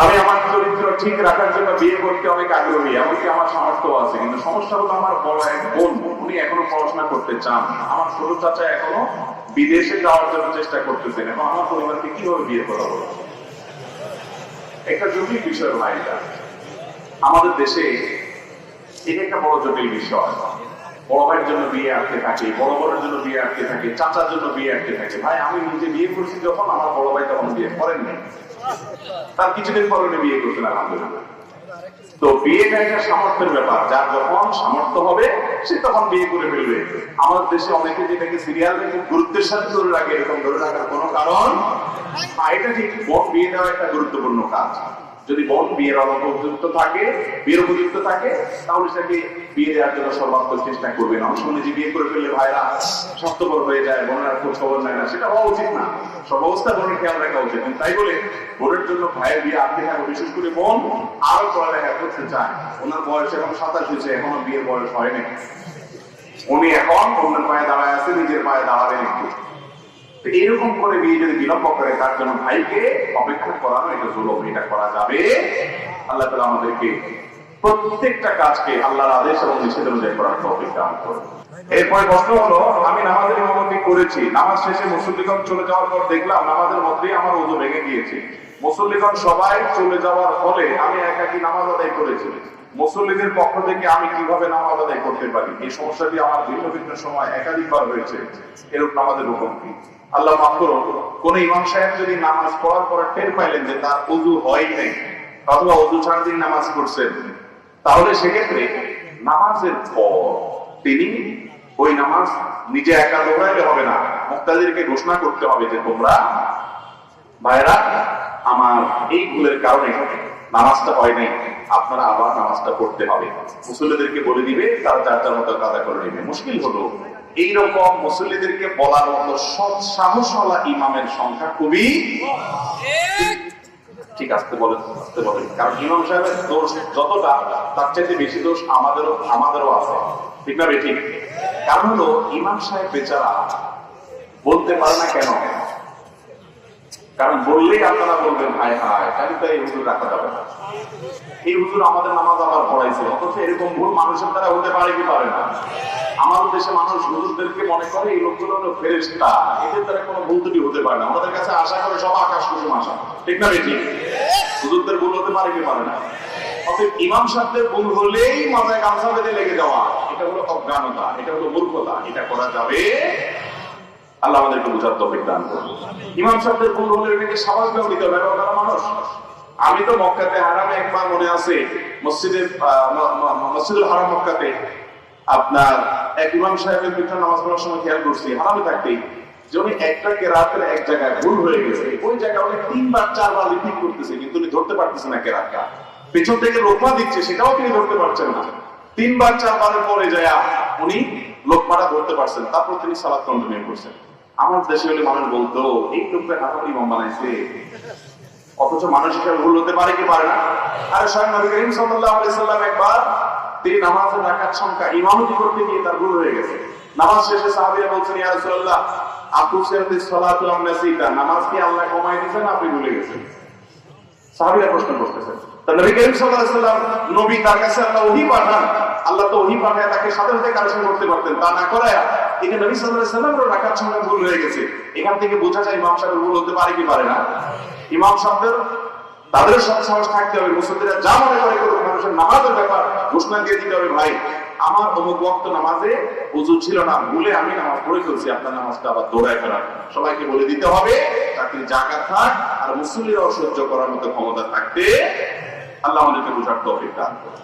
আমি আমার চরিত্র ঠিক রাখার জন্য বিয়ে করতে অনেক আগ্রহী, এমনকি আমার সামর্থ্য আছে, কিন্তু সমস্যা হলো আমার বড় এক বোন, উনি এখনও পড়াশোনা করতে চান আমার ছোট চাচা এখনও বিদেশে যাওয়ার জন্য চেষ্টা করতেছেন, এবং আমার পরিবারকে কীভাবে বিয়ে করা হলো? একটা জটিল বিষয় ভাই এটা আমাদের দেশে এটা একটা বড় জটিল বিষয়। বড় ভাইয়ের জন্য বিয়ে আটকে থাকে, বড় বড়ের জন্য বিয়ে আটকে থাকে, চাচার জন্য বিয়ে আটকে থাকে। ভাই, আমি নিজে বিয়ে করছি যখন, আমার বড় ভাই তখন বিয়ে করেননি তার কিছুদিন পর উনি বিয়ে করছেন, আলহামদুলিল্লাহ। তো বিয়েটা একটা সামর্থ্যের ব্যাপার, যার যখন সামর্থ্য হবে, সে তখন বিয়ে করে ফেলবে। আমাদের দেশে অনেকে যেটাকে সিরিয়াল খুব গুরুত্বের সাথে ধরে রাখে, এরকম ধরে রাখার কোনো কারণ? এটা ঠিক বিয়ে দেওয়া একটা গুরুত্বপূর্ণ কাজ। যদি বোন বিয়ের অনুপযুক্ত থাকে, বিয়ের উপযুক্ত থাকে, তাহলে সেটাকে বিয়ে দেওয়ার জন্য সর্বাত্মক চেষ্টা করবে না শুনে যে বিয়ে করে ফেললে ভাইরা স্বাস্থ্যকর হয়ে যায়, বোনের খোঁজ খবর নেয় না। সেটা হওয়া উচিত না। সব অবস্থা বোনের খেয়াল রাখা উচিত। তাই বলে বোনের জন্য ভাইয়ের বিয়ে আনতে থাকবে বিশেষ করে বোন আরও পড়ালেখা করতে চায়। ওনার বয়স এখন সাতাশ হয়েছে, এখনও বিয়ের বয়স হয়নি উনি এখন অন্যের পায়ে দাঁড়ায় আছে, নিজের পায়ে দাঁড়াবেন একটু। তো এইরকম করে বিয়ে যদি বিলম্ব করে, তার জন্য ভাইকে অপেক্ষা করানো, এটা জুলম, এটা করা যাবে। আল্লাহ তালা আমাদেরকে প্রত্যেকটা কাজকে আল্লাহর আদেশ এবং নিষেধ অনুযায়ী করার অপেক্ষা দান করুন। এরপরে প্রশ্ন হলো, আমি নামাজের ইমামতি করেছি, নামাজ শেষে মুসল্লিগণ চলে যাওয়ার পর দেখলাম নামাজের মধ্যেই আমার ওজু ভেঙে গিয়েছে। মুসল্লিগণ সবাই চলে যাওয়ার ফলে আমি একাকি নামাজ আদায় করেছি। মুসল্লিদের পক্ষ থেকে আমি কীভাবে নামাজ আদায় করতে পারি? এই সমস্যাটি আমার ভিন্ন ভিন্ন সময় একাধিকবার হয়েছে। এরূপ নামাজের হুকুম কি? আল্লাহ মাফ করুন, কোন ইমাম সাহেব যদি নামাজ পড়ার পর টের পাইলেন যে তার উজু হয় নাই, অথবা উজু ছাড়া তিনি নামাজ পড়ছেন, তাহলে সেক্ষেত্রে নামাজের পর তিনি ওই নামাজ নিজে একা দৌড়াইলে হবে না। মুক্তাদেরকে ঘোষণা করতে হবে যে তোমরা ভাইরা আমার এই ভুলের কারণে নামাজটা হয় নাই আপনারা আবার নামাজটা পড়তে হবে। মুসল্লিদেরকে বলে দিবে তারা চার চার মতো কাদা করে নেবে। মুশকিল হলো এইরকম মুসল্লিদেরকে বলার মতো সৎ সাহসওয়ালা ইমামের সংখ্যা খুবই ঠিক আসতে বলেন আসতে বলেন। কারণ ইমাম সাহেবের দোষ যতটা তার চাইতে বেশি দোষ আমাদেরও আমাদেরও আছে। ঠিক না ঠিক কারণ হলো ইমাম সাহেব বেচারা বলতে পারে না কেন? কারণ বললেই আপনারা বলবেন, হায় হায় তাহলে তো এই হুজুর রাখা যাবে না। এই হুজুর আমাদের নামাজ আবার পড়াইছে, অথচ এরকম ভুল মানুষের দ্বারা হতে পারে কি পারে না? আমাদের দেশে মানুষ হুজুরদেরকে মনে করে এই লোকগুলো হলো ফেরেস্তা এদের দ্বারা কোনো ভুল ত্রুটি হতে পারে না। আমাদের কাছে আশা করে সব আকাশ কুসুম আশা। ঠিক না বেশি হুজুরদের ভুল হতে পারে কি পারে না? অতএব ইমাম সাহেবদের ভুল হলেই মাথায় গামছা বেঁধে লেগে যাওয়া, এটা হলো অজ্ঞানতা, এটা হলো মূর্খতা, এটা করা যাবে আল্লাহ আমাদেরকে তফিক দান করুন। ইমাম সাহেবদের নিতে হবে তারা মানুষ। আমি তো মক্কাতে হারামে একবার মনে আছে, মসজিদের মসজিদুল হারাম মক্কাতে আপনার এক ইমাম সাহেবের নামাজ পড়ার সময় খেয়াল করছি, হারামে থাকতেই। যে উনি একটা কেরাতের এক জায়গায় ভুল হয়ে গেছে। ওই জায়গায় উনি তিনবার, চারবার রিপিট করতেছে, কিন্তু উনি ধরতে পারতেছে না কেরাতটা। পেছন থেকে লোকমা দিচ্ছে, সেটাও তিনি ধরতে পারছেন না। তিনবার, চারবারের পরে যায় উনি লোকমাটা ধরতে পারছেন তারপর তিনি সালাদ কন্টিনিউ করছেন। আমার দেশে হলে মানুষ বলতো, এই লোকটা হারাম ইমাম বানাইছে? অথচ মানুষ হিসেবে ভুল হতে পারে কি পারে না? আরে স্বয়ং নবী করিম সাল্লাম একবার তিনি রাকাত সংখ্যা ইমামতি করতে গিয়ে তার ভুল হয়ে গেছে। নামাজ শেষে বলছেন, ইয়া রাসূলুল্লাহ নামাজ কি আল্লাহ আপনি ভুলে গেছেন? প্রশ্ন করতেছেন তা নবী করিম সাল্লাল্লাহু আলাইহি নবী তার কাছে আল্লাহ ওহী পাঠান। আল্লাহ তো ওহী পাঠায়, তাকে সাথে সাথে কালেকশন করতে পারতেন। তা না করায় এটা নবী সাল্লাল্লাহু আলাইহি সাল্লামের রাকাত ভুল হয়ে গেছে। এখান থেকে বোঝা যায় ইমাম সাহেবের ভুল হতে পারে কি পারে না। ইমাম সাহেবদের তাদের সৎ সাহস থাকতে হবে মুসলিমরা যা মনে করে করুক, মানুষের নামাজের ব্যাপার ঘোষণা দিয়ে দিতে হবে, ভাই। আমার অমুক বক্ত নামাজে উজু ছিল না, ভুলে আমি নামাজ পড়ে ফেলছি, আপনার নামাজটা আবার দৌড়ায় ফেলার। সবাইকে বলে দিতে হবে চাকরি জাকাত থাক আর মুসলিমরাও সহ্য করার মতো ক্ষমতা থাকতে আল্লাহ আমাদেরকে বুঝার দান করুন।